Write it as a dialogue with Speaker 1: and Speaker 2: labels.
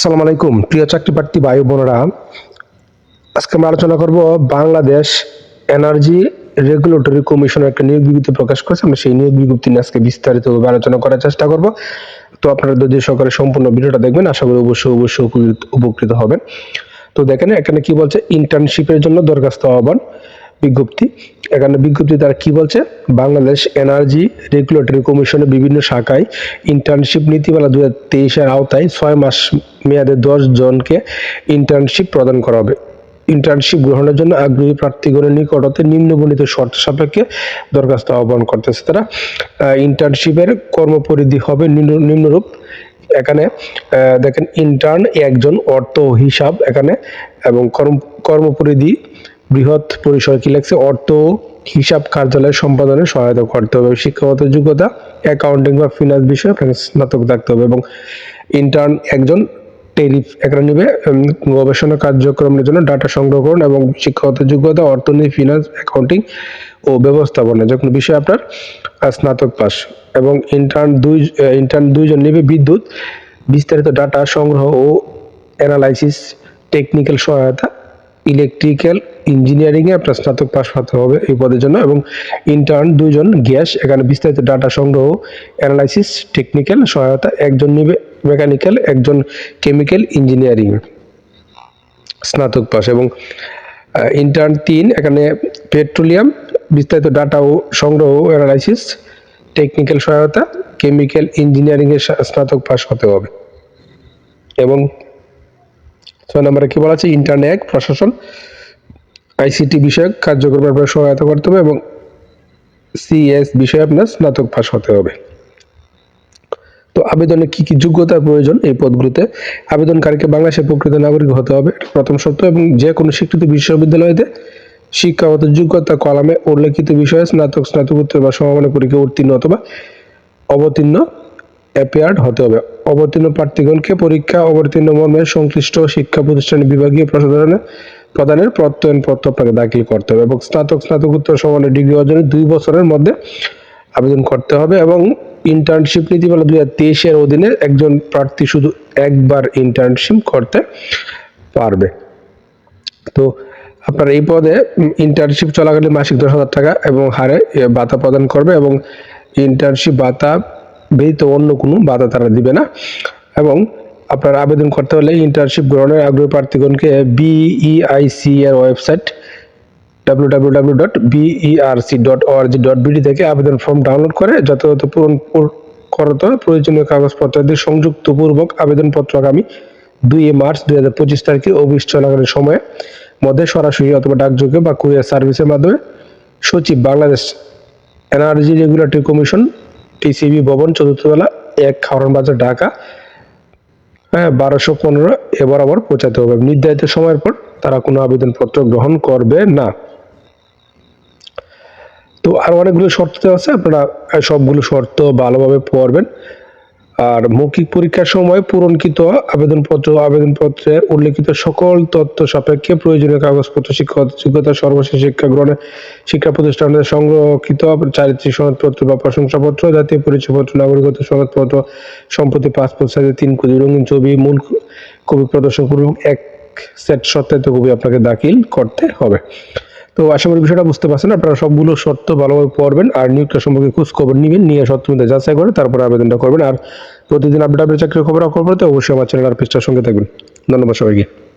Speaker 1: আসসালামু আলাইকুম। প্রিয় চাকরি প্রার্থী ও বোনেরা, আজকে আমরা আলোচনা করব বাংলাদেশ এনার্জি রেগুলেটরি কমিশন একটা নিয়োগ বিজ্ঞপ্তি প্রকাশ করেছে। আমরা সেই নিয়োগ বিজ্ঞপ্তি নিয়ে আজকে বিস্তারিতভাবে আলোচনা করার চেষ্টা করব। তো আপনারা যদি সহকারে সম্পূর্ণ ভিডিওটা দেখবেন। আশা করি অবশ্যই অবশ্যই উপকৃত হবেন। তো দেখেন এখানে কি বলছে ইন্টার্নশিপের জন্য দরখাস্ত আহ্বান। বিজ্ঞপ্তি। এখানে বিজ্ঞপ্তি তারা কি বলছে? বাংলাদেশ এনার্জি রেগুলেটরি কমিশনের বিভিন্ন শাখায় ইন্টার্নশিপ নীতিমালা দু হাজার তেইশের আওতায় ছয় মাস মেয়াদে দশ জনকে ইন্টার্নশিপ প্রদান করা হবে। ইন্টার্নশিপ গ্রহণের জন্য আগ্রহী প্রার্থীগণের নিকটতে নিম্নবর্ণিত শর্ত সাপেক্ষে দরখাস্ত আহ্বান করতেছে তারা। ইন্টার্নশিপের কর্মপরিধি হবে নিম্ন- নিম্নরূপ। এখানে দেখেন ইন্টার্ন একজন অর্থ হিসাব এখানে এবং কর্ম কর্মপরিধি বৃহৎ পরিসর কি লাগছে অর্থ, হিসাব কার্যালয় সম্পাদনে সহায়তা করতে হবে। শিক্ষাগত যোগ্যতা অ্যাকাউন্টিং বা ফিনান্স বিষয়ে আপনাকে স্নাতক থাকতে হবে এবং ইন্টার্ন একজন টেরিফ এখানে নিবে গবেষণা কার্যক্রমের জন্য ডাটা সংগ্রহণ এবং শিক্ষাগত যোগ্যতা, অর্থনীতি ফিনান্স অ্যাকাউন্টিং ও ব্যবস্থাপনা, যে কোনো বিষয়ে আপনার স্নাতক পাস। এবং ইন্টার্ন দুই ইন্টার্ন দুইজন নিবে বিদ্যুৎ, বিস্তারিত ডাটা সংগ্রহ ও অ্যানালাইসিস টেকনিক্যাল সহায়তা ইলেকট্রিক্যাল ইঞ্জিনিয়ারিং এ আপনার স্নাতক পাস হতে হবে এই পদের জন্য এবং ইন্টার্ন দুইজন গ্যাস, এখানে বিস্তারিত ডাটা সংগ্রহ অ্যানালাইসিস টেকনিক্যাল সহায়তা, একজন নিবে মেকানিক্যাল একজন কেমিক্যাল ইঞ্জিনিয়ারিং স্নাতক পাস এবং ইন্টার্ন তিন, এখানে পেট্রোলিয়াম বিস্তারিত ডাটা ও সংগ্রহ অ্যানালাইসিস টেকনিক্যাল সহায়তা কেমিক্যাল ইঞ্জিনিয়ারিং এর সা- স্নাতক পাস হতে হবে এবং ছয় নম্বরে কি বলা আছে? ইন্টার্ন এক প্রশাসন আইসিটি বিষয়ক কার্যক্রমে আপনার সহায়তা করতে হবে এবং সিএস বিষয়ে আপনার স্নাতক পাস হতে হবে। তো আবেদনে কি কি যোগ্যতার প্রয়োজন এই পদগুলোতে? আবেদনকারীকে বাংলাদেশের প্রকৃত নাগরিক হতে হবে, প্রথম শর্ত এবং যে কোনো স্বীকৃত বিশ্ববিদ্যালয়তে শিক্ষাগত যোগ্যতা কলামে উল্লেখিত বিষয়ে স্নাতক, স্নাতকোত্তর বা সমমানের পরীক্ষা উত্তীর্ণ অথবা অবতীর্ণ অ্যাপিয়ার্ড হতে হবে। অবতীর্ণ প্রার্থীগণকে পরীক্ষা অবতীর্ণ মর্মে সংশ্লিষ্ট শিক্ষা প্রতিষ্ঠানের বিভাগীয় প্রশাসনের প্রদানের প্রত্যয়নপত্র আপনাকে দাখিল করতে হবে এবং স্নাতক, স্নাতকোত্তর সমানের ডিগ্রি অর্জনের দুই বছরের মধ্যে আবেদন করতে হবে এবং ইন্টার্নশিপ নীতিমালা দুই হাজার তেইশের অধীনে একজন প্রার্থী শুধু একবার ইন্টার্নশিপ করতে পারবে। তো আপনার এই পদে ইন্টার্নশিপ চলাকালীন মাসিক দশ হাজার টাকা এবং হারে ভাতা প্রদান করবে এবং ইন্টার্নশিপ ভাতা ব্যতীত অন্য কোনো বাধা তারা দিবে না। এবং আপনার আবেদন করতে হলে ইন্টার্নশিপ গ্রহণের আগ্রহী প্রার্থীগণকে বিইআইসি এর ওয়েবসাইট www.berc.org.bd থেকে আবেদন ফর্ম ডাউনলোড করে যথাযথ পূরণ পূর- করতে প্রয়োজনীয় কাগজপত্র দিয়ে সংযুক্ত আবেদনপত্র আগামী দুই মার্চ দুই হাজার পঁচিশ তারিখে অফিস চলাকালীন সময়ে মধ্যে সরাসরি অথবা ডাকযোগে বা কুরিয়ার সার্ভিসের মাধ্যমে সচিব Bangladesh energy regulatory commission TCB ভবন চতুর্থতলা এক খাওয়ান বাজার ঢাকা। হ্যাঁ বারোশো পনেরো এ বরাবর পৌঁছাতে হবে। নির্ধারিত সময়ের পর তারা কোনো আবেদনপত্র গ্রহণ করবে না। তো আর অনেকগুলো শর্ত আছে, আপনারা সবগুলো শর্ত ভালোভাবে পড়বেন। আর মৌখিক পরীক্ষার সময় পূরণকৃত আবেদনপত্র আবেদনপত্রে উল্লেখিত সকল তথ্য সাপেক্ষে প্রয়োজনীয় কাগজপত্র শিক্ষাগত যোগ্যতা, সর্বশেষ শিক্ষা গ্রহণের শিক্ষা প্রতিষ্ঠানের সংরক্ষিত চারিত্রিক সনদপত্র বা প্রশংসাপত্র, জাতীয় পরিচয়পত্র, নাগরিকত্ব সনদপত্র, সম্পত্তি, পাসপোর্ট সাইজে তিন কোটি রঙিন ছবি, মূল কবি প্রদর্শন পূর্বক এক সেট সত্যায়িত কবি আপনাকে দাখিল করতে হবে। তো আশা করি বিষয়টা বুঝতে পারছেন। আপনারা সবগুলো শর্ত ভালোভাবে পড়বেন আর নিয়োগটা সম্পর্কে খোঁজ খবর নেবেন, নিয়ে মধ্যে যাচাই করে তারপরে আবেদনটা করবেন। আর প্রতিদিন আপডেট আপডেট চাকরির খবর খবর অবশ্যই আমার চ্যানেল আর পেজটার সঙ্গে থাকবেন। ধন্যবাদ সবাইকে।